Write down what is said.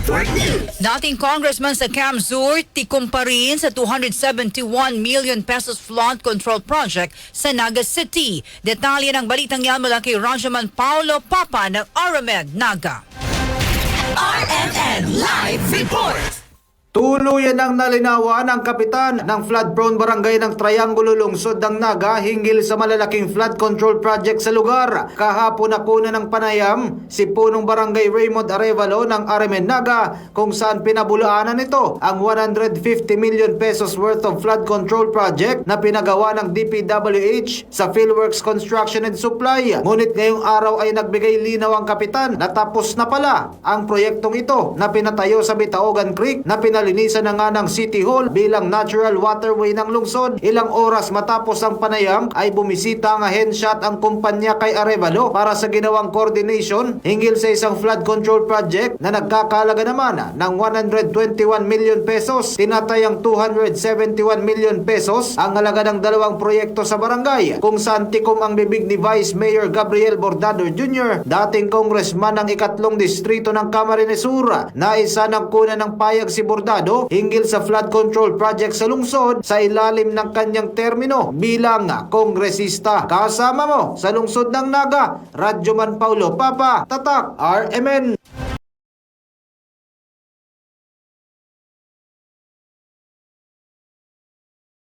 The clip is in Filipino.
Network News. Dating Congressman sa Camzur, tikom pa rin sa 271 million pesos flood control project sa Naga City. Detalye ng balitang yan mula kay Rajaman Paulo Papa ng Aramed Naga. RMN. Tuluyan ang nalinawan ang kapitan ng flood-prone barangay ng Triangulo Lungsod ng Naga hinggil sa malalaking flood control project sa lugar. Kahapon na kuna ng panayam si punong barangay Raymond Arevalo ng Aremen Naga kung saan pinabulaanan nito ang 150 million pesos worth of flood control project na pinagawa ng DPWH sa Philworks Construction and Supply. Ngunit ngayong araw ay nagbigay linaw ang kapitan na tapos na pala ang proyektong ito na pinatayo sa Bitaogan Creek na pinalinisan na nga ng City Hall bilang natural waterway ng lungsod. Ilang oras matapos ang panayam ay bumisita ang ahensya ang kumpanya kay Arevalo para sa ginawang coordination hinggil sa isang flood control project na nagkakalaga naman ng 121 million pesos. Tinatayang 271 million pesos ang halaga ng dalawang proyekto sa barangay kung saan tikom ang bibig ni Vice Mayor Gabriel Bordado Jr., dating congressman ng ikatlong distrito ng Camarines Sur na isa ng kuna ng payag si Bordado hinggil sa flood control project sa lungsod sa ilalim ng kanyang termino bilang kongresista. Kasama mo sa lungsod ng Naga, Radyoman Paulo Papa, Tatak, RMN.